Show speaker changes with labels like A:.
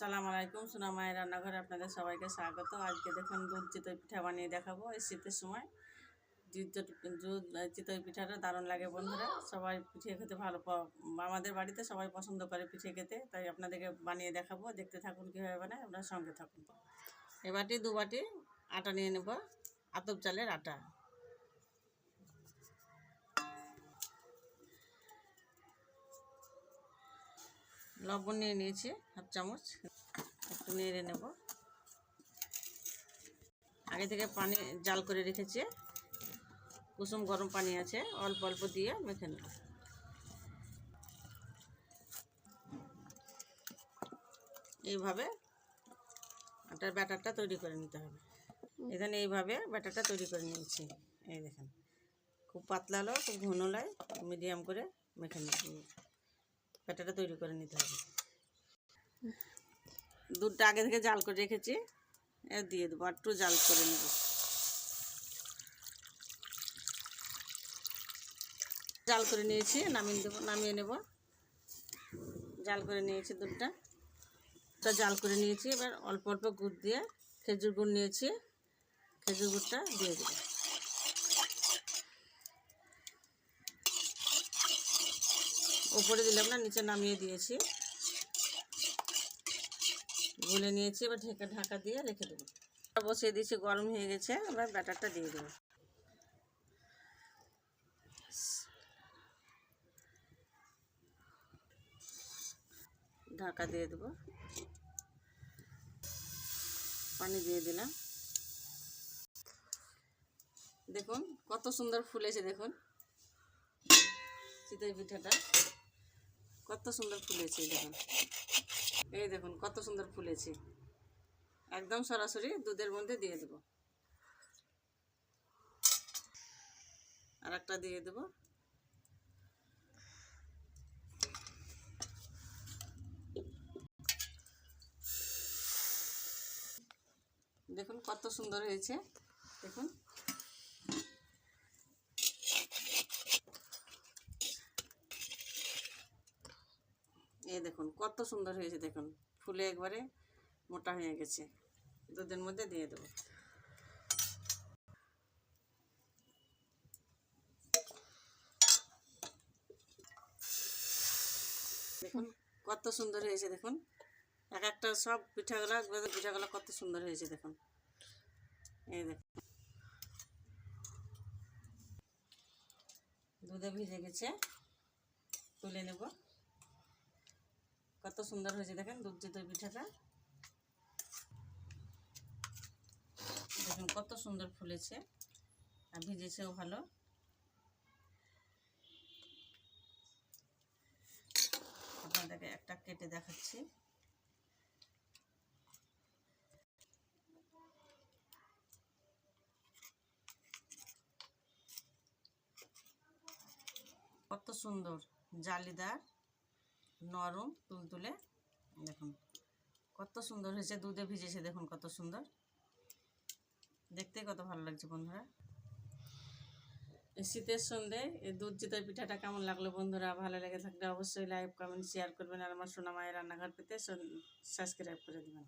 A: সালাম আলাইকুম সোনা মায়ের রান্নাঘরে আপনাদের সবাইকে স্বাগত। আজকে দেখুন দুধ চিতই পিঠা বানিয়ে দেখাবো এই শীতের সময়। দুধ দুধ চিতই পিঠাটা দারুণ লাগে বন্ধুরা। সবাই পিঠে খেতে ভালো আমাদের বাড়িতে সবাই পছন্দ করে পিঠে খেতে, তাই আপনাদেরকে বানিয়ে দেখাবো। দেখতে থাকুন কীভাবে বানায় আপনার সঙ্গে থাকুন। এ বাটি দু বাটি আটা নিয়ে নেব, আতপ চালের আটা। লবণ নিয়ে নিয়েছি, হাফ চামচ। একটু নেড়ে নেব। আগে থেকে পানি জাল করে রেখেছি। কুসুম গরম পানি আছে, অল্প অল্প দিয়ে মেখে নেব। এইভাবে আটার ব্যাটারটা তৈরি করে নিতে হবে। এখানে এইভাবে ব্যাটারটা তৈরি করে নিয়েছি। এই দেখেন, খুব পাতলা হলো খুব ঘন নয় মিডিয়াম করে মেখে নিতে ব্যাটারটা তৈরি করে নিতে হবে। দুধটা আগে থেকে জাল করে রেখেছি, এ দিয়ে দেবো একটু জাল করে নেব। জাল করে নিয়েছি, নামিয়ে দেবো, নামিয়ে নেব। জাল করে নিয়েছি দুধটা। তা জাল করে নিয়েছি, এবার অল্প অল্প গুড় দিয়ে খেজুর গুড় নিয়েছি, খেজুর গুড়টা দিয়ে দেবো। ওপরে দিলাম না, নিচে নামিয়ে দিয়েছি। গুলে নিয়েছি, এবার ঢেকে ঢাকা দিয়ে রেখে দেবো। বসিয়ে দিয়েছি, গরম হয়ে গেছে, এবার ব্যাটারটা দিয়ে দেবো। ঢাকা দিয়ে দেবো। পানি দিয়ে দিলাম। দেখুন, কত সুন্দর ফুলেছে দেখুন। চিতই পিঠাটা। কত সুন্দর ফুলেছে দেখুন। এই দেখুন, কত সুন্দর ফুলেছে একদম সরাসরি দুধের মধ্যে দিয়ে দেব। আর একটা দিয়ে দেব। দেখুন কত সুন্দর হয়েছে। দেখুন এই দেখুন, কত সুন্দর হয়েছে দেখুন। ফুলে একবারে মোটা হয়ে গেছে। দুধের মধ্যে দিয়ে দেবো। দেখুন, কত সুন্দর হয়েছে দেখুন। এক একটা সব পিঠাগুলো পিঠাগুলো কত সুন্দর হয়েছে দেখুন। এই দেখুন। দুধে ভিজে গেছে। তুলে নেব। কত সুন্দর হয়েছে দেখেন দুধ চিতই পিঠাটা। দেখুন কত সুন্দর ফুলেছে আর ভিজেছেও ভালো। আপনাদেরকে একটা কেটে দেখাচ্ছি। কত সুন্দর, জালিদার। নরম তুলতুলে। দেখুন, কত সুন্দর হয়েছে দুধে ভিজেছে, দেখুন কত সুন্দর। দেখতে কত ভালো লাগছে বন্ধুরা। শীতের সন্ধে এই দুধ জিতের পিঠাটা কেমন লাগল বন্ধুরা? ভালো লেগে থাকলে অবশ্যই লাইভ কমেন্ট শেয়ার করবেন। আর আমার সোনামায়ের রান্নাঘর পেতে সাবস্ক্রাইব করে দেবেন।